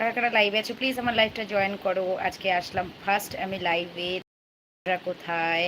কারা কারা লাইভে আছো প্লিজ আমার লাইভটা জয়েন করো। আজকে আসলাম ফার্স্ট আমি লাইভে কোথায়?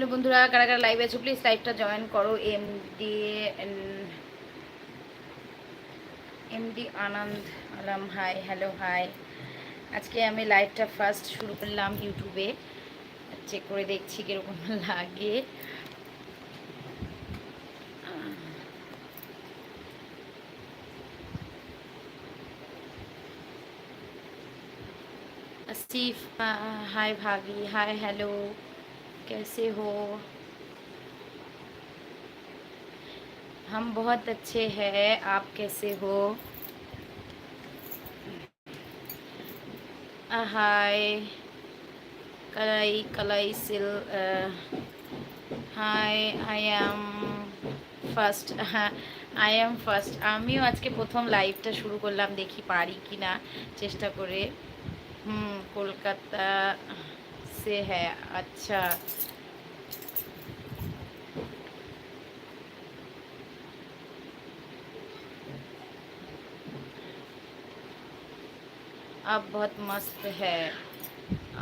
হ্যালো বন্ধুরা, কারা কারা লাইভে আছো প্লিজ লাইভটা জয়েন করো। M D M D Ananda Alam hi hello high আজকে আমি লাইভটা ফার্স্ট শুরু করলাম ইউটিউবে চেক করে দেখছি কীরকম লাগে। আসিফ হাই ভাবি হাই হ্যালো कैसे हो हम बहुत अच्छे हैं आप कैसे हो हाय कलाई कलाई सिल হাই আই অ্যাম ফার্স্ট হ্যাঁ আই অ্যাম ফার্স্ট আমিও আজকে প্রথম লাইভটা শুরু করলাম দেখি পারি কি না চেষ্টা করে হুম কলকাতা से है अच्छा। आप बहुत मस्त है।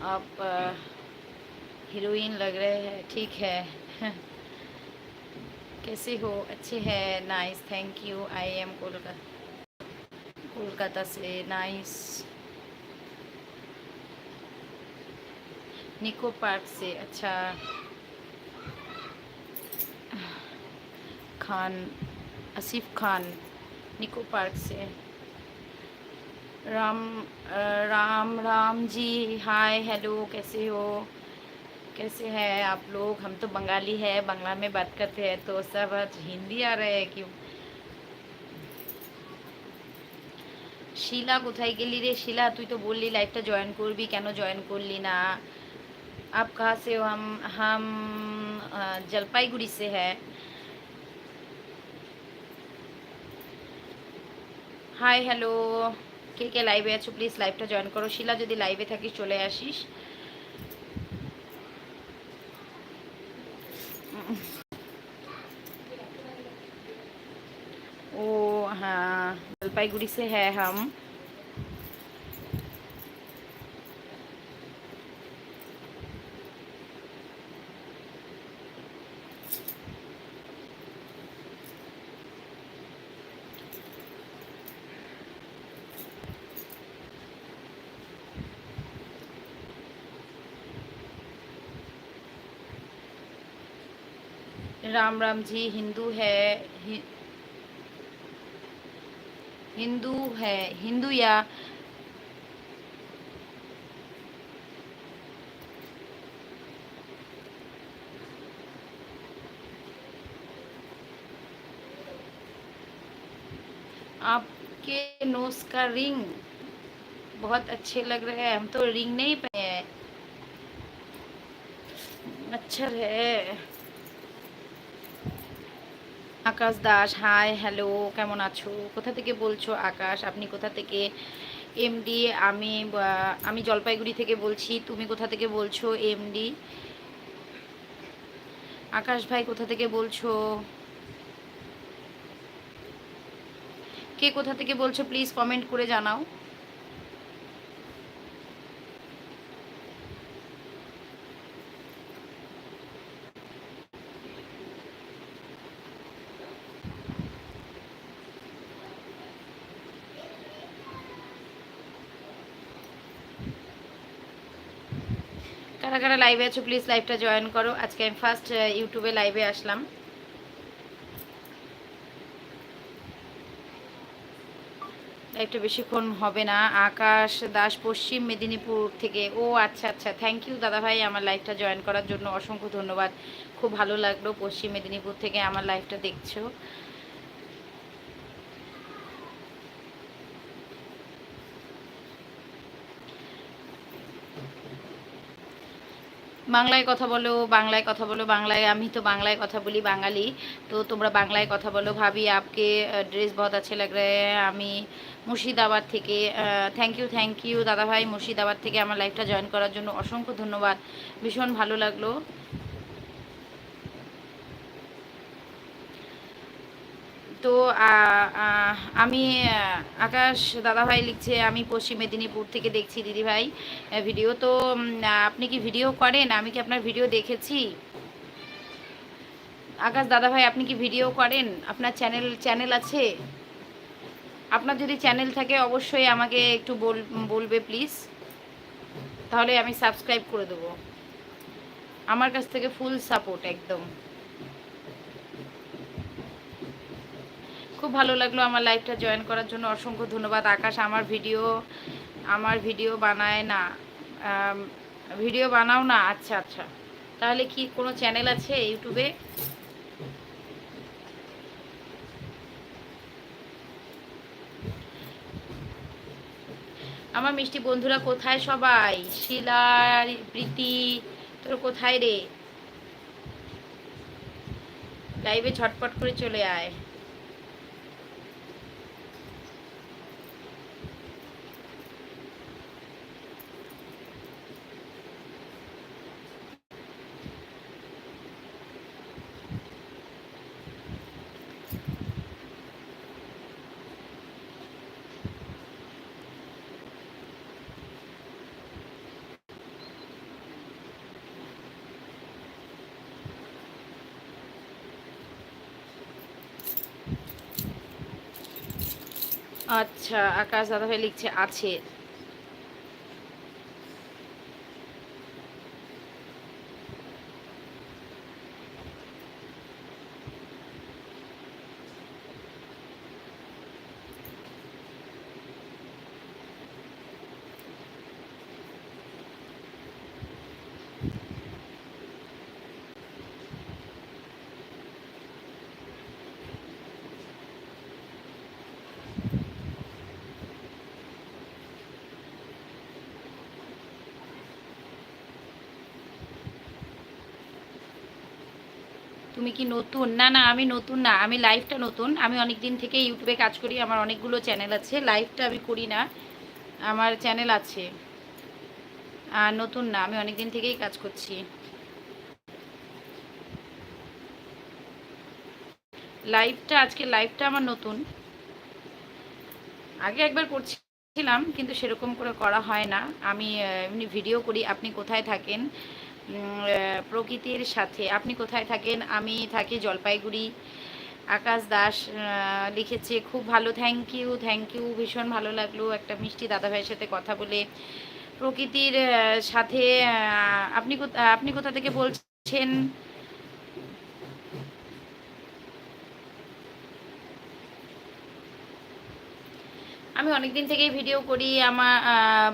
आप हीरोइन लग रहे हैं, ठीक है। कैसे हो? अच्छे है nice thank you I am Kolkata Kolkata से नाइस निको पार्क से अच्छा खान आसिफ खान निको पार्क से राम अ, राम राम जी हाय हेलो कैसे हो कैसे हैं आप लोग हम तो बंगाली है बांग्ला में बात करते हैं तो सब आज हिंदी आ रहे हैं क्यों শিলা কোথায় গেলি রে শিলা তুই তো বললি লাইভটা জয়েন করবি কেন জয়েন করলি না आप कहाँ से हो हम हम अ, जलपाईगुड़ी से है হাই হ্যালো কে কে লাইভে আছো প্লিজ লাইভটা জয়েন করো শিলা যদি লাইভে থাকিস চলে আসিস ओ हाँ जलपाईगुड़ी से है हम राम राम जी, हिंदू है हिंदू है, हिंदू या आपके नोज़ का रिंग बहुत अच्छे लग रहे हैं। हम तो रिंग नहीं पहने हैं। मच्छर है। আকাশ দাস হাই হ্যালো কেমন আছো? কোথা থেকে বলছো আকাশ? আপনি কোথা থেকে? এমডি আমি আমি জলপাইগুড়ি থেকে বলছি। তুমি কোথা থেকে বলছো এমডি আকাশ ভাই, কোথা থেকে বলছো? কে কোথা থেকে বলছো প্লিজ কমেন্ট করে জানাও। কারা লাইভে আছো প্লিজ লাইভটা জয়েন করো। আজকে আমি ফার্স্ট ইউটিউবে লাইভে আসলাম। লাইভটা বেশিক্ষণ হবে না। আকাশ দাস পশ্চিম মেদিনীপুর থেকে। ও আচ্ছা আচ্ছা থ্যাংক ইউ দাদা ভাই আমার লাইভটা জয়েন করার জন্য অসংখ্য ধন্যবাদ। খুব ভালো লাগল পশ্চিম মেদিনীপুর থেকে আমার লাইভটা দেখছ। বাংলায় কথা বলো, বাংলায় কথা বলো, বাংলায় আমি তো বাংলায় কথা বলি বাঙালি। তো তোমরা বাংলায় কথা বলো, ভাবি আপকে ড্রেস বহুত আছে লাগ রে আমি মুর্শিদাবাদ থেকে থ্যাংক ইউ থ্যাংক ইউ দাদাভাই মুর্শিদাবাদ থেকে আমার লাইফটা জয়েন করার জন্য অসংখ্য ধন্যবাদ। ভীষণ ভালো লাগল। তো আমি আকাশ দাদাভাই লিখছে, আমি পশ্চিম মেদিনীপুর থেকে দেখছি দিদিভাই ভিডিও। তো আপনি কি ভিডিও করেন? আমি কি আপনার ভিডিও দেখেছি? আকাশ দাদাভাই, আপনি কি ভিডিও করেন? আপনার চ্যানেল চ্যানেল আছে? আপনার যদি চ্যানেল থাকে, অবশ্যই আমাকে একটু বল, বলবে প্লিজ। তাহলে আমি সাবস্ক্রাইব করে দেবো। আমার কাছ থেকে ফুল সাপোর্ট, একদম। খুব ভালো লাগল আমার লাইভটা জয়েন করার জন্য। অসংখ্য ধন্যবাদ। আকাশ আমার ভিডিও আমার ভিডিও বানায় না। ভিডিও বানাও না? আচ্ছা আচ্ছা। তাহলে কি কোনো চ্যানেল আছে ইউটিউবে আমার মিষ্টি বন্ধুরা কোথায় সবাই? শিলা, প্রীতি, তোর কোথায় রে? লাইভে ছটপট করে চলে আয়। আচ্ছা আকাশ দাদাভাই লিখছে আছে। তুমি কি নতুন? না না, আমি নতুন না, আমি লাইভটা নতুন। আমি অনেক দিন থেকে ইউটিউবে কাজ করি, আমার অনেকগুলো চ্যানেল আছে। লাইভটা আমি করি না, আমার চ্যানেল আছে। আর নতুন না, আমি অনেক দিন থেকেই কাজ করছি। লাইভটা আজকে লাইভটা আমার নতুন। আগে একবার করছিলাম, কিন্তু সেরকম করে করা হয় না। আমি এমনি ভিডিও করি, আপনি কোথায় থাকেন? প্রকৃতির সাথে। আপনি কোথায় থাকেন? আমি থাকি জলপাইগুড়ি। আকাশ দাস লিখেছে, খুব ভালো থ্যাংক ইউ থ্যাংক ইউ ভীষণ ভালো লাগল একটা মিষ্টি দাদাভাইয়ের সাথে কথা বলে। প্রকৃতির সাথে আপনি আপনি কোথা থেকে বলছেন? আমি অনেক দিন থেকেই ভিডিও করি, আমার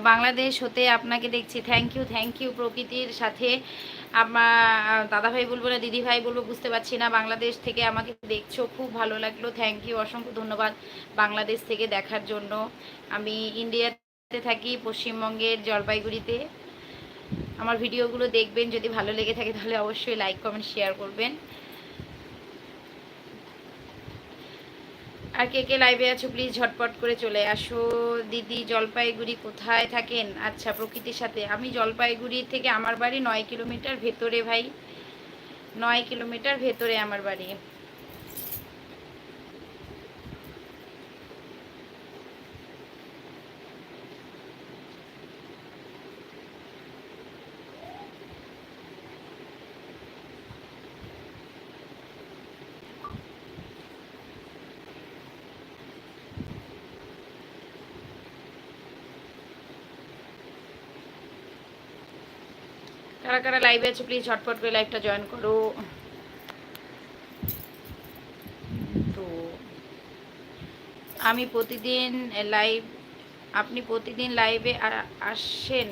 বাংলাদেশ হতে আপনাকে দেখছি। থ্যাংক ইউ থ্যাংক ইউ প্রকৃতির সাথে। আমার দাদাভাই বলব না, দিদিভাই বলব, বুঝতে পারছি না, বাংলাদেশ থেকে আমাকে দেখছ, খুব ভালো লাগল। থ্যাংক ইউ অসংখ্য ধন্যবাদ বাংলাদেশ থেকে দেখার জন্য। আমি ইন্ডিয়াতে থাকি, পশ্চিমবঙ্গের জলপাইগুড়িতে। আমার ভিডিওগুলো দেখবেন, যদি ভালো লেগে থাকে তাহলে অবশ্যই লাইক কমেন্ট শেয়ার করবেন। আর কে কে লাইভে আছো প্লিজ ঝটপট করে চলে আসো। দিদি, জলপাইগুড়ি কোথায় থাকেন? আচ্ছা প্রকৃতির সাথে। আমি জলপাইগুড়ি থেকে আমার বাড়ি নয় কিলোমিটার ভেতরে, ভাই। নয় কিলোমিটার ভেতরে আমার বাড়ি। কারা কারা লাইভে আছে প্লিজ ঝটপট করে লাইভটা জয়েন করো। তো আমি প্রতিদিন লাইভ আপনি প্রতিদিন লাইভে আসেন?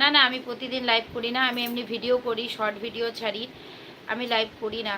না না, আমি প্রতিদিন লাইভ করি না, আমি এমনি ভিডিও করি শর্ট ভিডিও ছাড়ি। আমি লাইভ করি না।